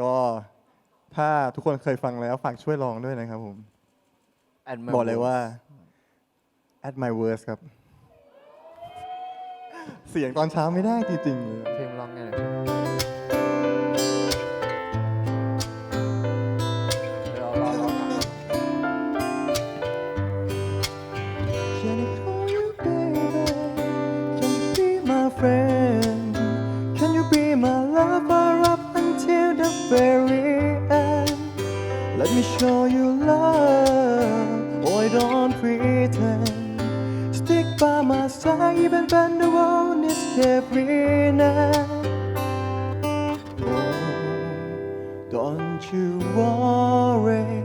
ก็ถ้าทุกคนเคยฟังแล้วฝากช่วยลองด้วยนะครับผม And my บอกเลย words ว่า at my worst ครับ เสียงตอนเช้าไม่ได้จริงๆเลย เพลงร้องไงนะ very end? Let me show you love, boy, don't pretend. Stick by my side even when the world is every night. Oh, don't you worry,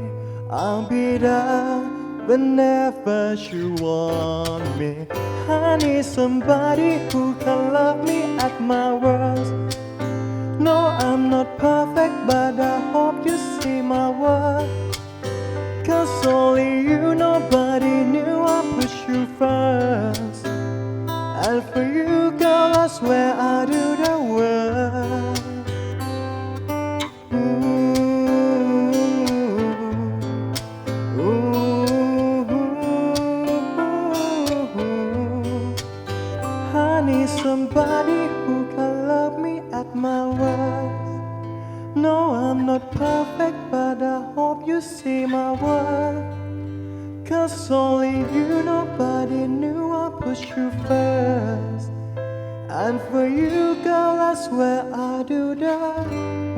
I'll be there whenever you want me. I need somebody who can love me at my worst. No, I'm not perfect, but I hope you see my worth. Cause only you, nobody knew I put you first. And for you, girl, I swear I do the work. I need somebody who can love me at my worst. No, I'm not perfect, but I hope you see my worth. Cause only you, nobody knew I put you first. And for you, girl, I swear I do work.